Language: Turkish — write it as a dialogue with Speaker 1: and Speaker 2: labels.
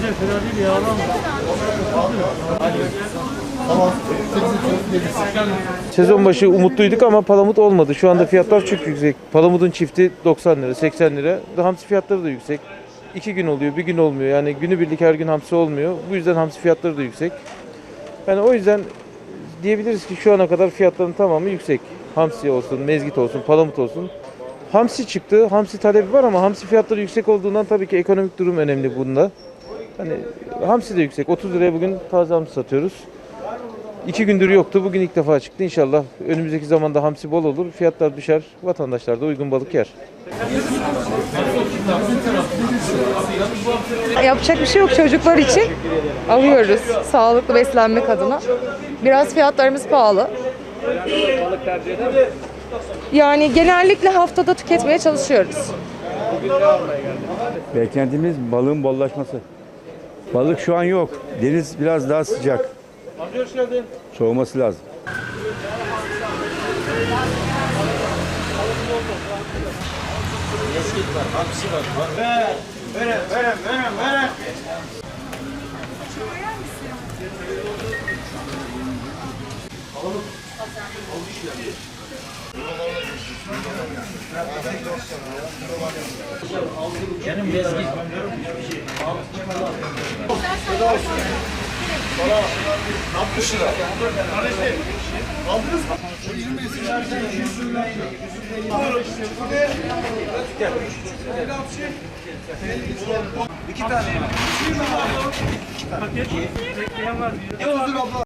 Speaker 1: Adam. Tamam. 8 7 Sezon başı umutluyduk ama palamut olmadı. Şu anda fiyatlar çok yüksek. Palamutun çifti 90 lira, 80 lira. Hamsi fiyatları da yüksek. İki gün oluyor, bir gün olmuyor. Yani günübirlik her gün hamsi olmuyor. Bu yüzden hamsi fiyatları da yüksek. Yani o yüzden diyebiliriz ki şu ana kadar fiyatların tamamı yüksek. Hamsi olsun, mezgit olsun, palamut olsun. Hamsi çıktı. Hamsi talebi var ama hamsi fiyatları yüksek olduğundan tabii ki ekonomik durum önemli bunda. Hani hamsi de yüksek. 30 liraya bugün taze hamsi satıyoruz. İki gündür yoktu. Bugün ilk defa çıktı. İnşallah önümüzdeki zamanda hamsi bol olur. Fiyatlar düşer. Vatandaşlar da uygun balık yer.
Speaker 2: Yapacak bir şey yok çocuklar için. Alıyoruz sağlıklı beslenmek adına. Biraz fiyatlarımız pahalı. Yani genellikle haftada tüketmeye çalışıyoruz.
Speaker 3: Beklentimiz balığın bollaşması. Balık şu an yok. Deniz biraz daha sıcak. Soğuması lazım. Canım bezgin. Bana 60 lira. Kardeşim. Aldınız mı? Şu 20 esin şarjı. Gel. İki tane. İki tane. Paket. Bekleyen var. Yavuzluk abla.